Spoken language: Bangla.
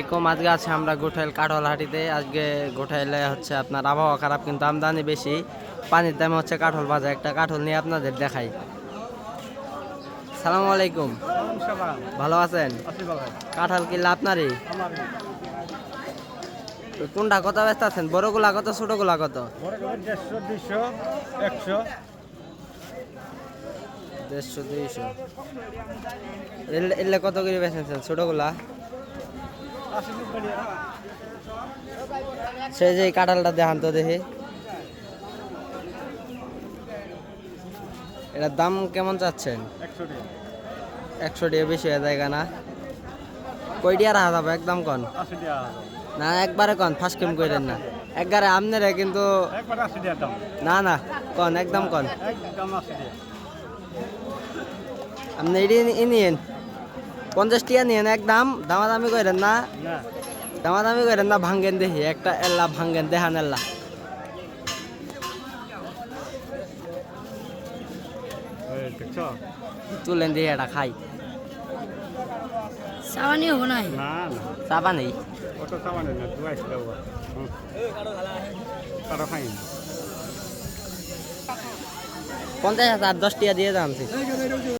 এরকম আজকে আছে আমরা গোঠাইল কাঠল হাটিতে আজকে গোঠাইলে হচ্ছে আপনার আবহাওয়া খারাপ, কিন্তু আমদানি বেশি। পানির দামে হচ্ছে কাঠল বাজার একটা কাঠল নিয়ে আপনাদের দেখাই। সালাম আলাইকুম। ভালো আছেন? কাঁঠাল কিনলে আপনারই কোনটা কত ব্যস্ত আছেন? বড়গুলা কত, ছোটগুলা কত? দেড়শো, দুইশো। এলে কত করে ছোটগুলা? সেই যে কাঁঠালটা দেখান তো দেখি। এটার দাম কেমন চাচ্ছেন? একশো টাকা বেশি হয়ে যায় না কই কয়টি আর হাজাব একদম কন? না একবারে কন ফার্স্ট কেম করেন না। একবারে আমনেরে কিন্তু না না কন একদম কন। আপনি এটি নিয়েন। পঞ্চাশ টিয়া নিয়েন একদম দামাদামি করেন না। না দামাদামি করেন না ভাঙ্গেন দেখি একটা এল্লা ভাঙ্গেন দেহান এল্লা। তুলেন দিয়ে এটা খাই। সাবানি হব না না না। চাপা নেই কত সামান না দু আশি টাকা হুম। কারও খাই পঞ্চাশ হাজার দশ টিয়া দিয়ে দাম